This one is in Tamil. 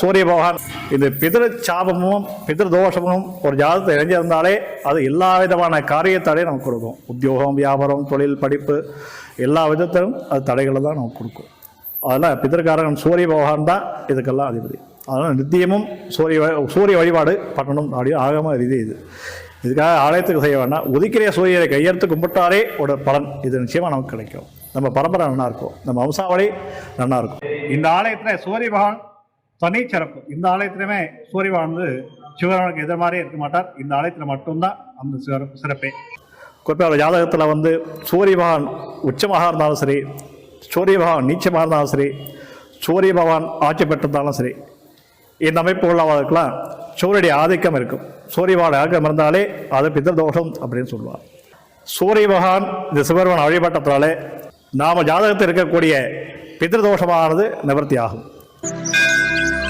சூரிய பகவான். இந்த பிதிரு சாபமும் பிதிரு தோஷமும் ஒரு ஜாதகத்தை இணைஞ்சிருந்தாலே அது எல்லா விதமான காரியத்தடையும் நமக்கு கொடுக்கும். உத்தியோகம் வியாபாரம் தொழில் படிப்பு எல்லா விதத்திலும் அது தடைகளை தான் நமக்கு கொடுக்கும். அதனால் பிதற்காரகன் சூரிய பகவான் தான் இதுக்கெல்லாம் அதிபதி. அதனால் நித்தியமும் சூரிய சூரிய வழிபாடு பண்ணணும் அப்படின்னு ஆகம ரீதி இது. இதுக்காக ஆலயத்துக்கு செய்ய வேண்டாம். உதிக்கிற சூரியனை கையெழுத்து கும்பிட்டாலே ஒரு பலன். இது நிச்சயமாக நமக்கு கிடைக்கும். நம்ம பரம்பரை நல்லா இருக்கும். நம்ம வம்சாவளி நல்லா இருக்கும். இந்த ஆலயத்தில் சூரிய பகவான் தனி சிறப்பு இந்த ஆலயத்திலுமே சூரிய வந்து சிவராமனுக்கு எதிர்மாதிரியே இருக்க மாட்டார். இந்த ஆலயத்தில் மட்டும்தான் அந்த சிறப்பு சிறப்பே. குறிப்பாக ஜாதகத்தில் வந்து சூரிய பகவான் உச்சமாக இருந்தாலும் சரி சூரிய பகவான் நீச்சமாக இருந்தாலும் சரி சூரிய பகவான் ஆட்சி பெற்றிருந்தாலும் சரி இந்த அமைப்பு உள்ளவர்களுக்கெல்லாம் சூரியனுடைய ஆதிக்கம் இருக்கும். சூரிய பகவான் ஆதிக்கம் இருந்தாலே அது பித்தர்தோஷம் அப்படின்னு சொல்லுவார். சூரிய பகவான் இந்த சிவபெருமான் வழிபட்டத்தாலே நாம் ஜாதகத்தில் இருக்கக்கூடிய பித்திருதோஷமானது நிவர்த்தி ஆகும்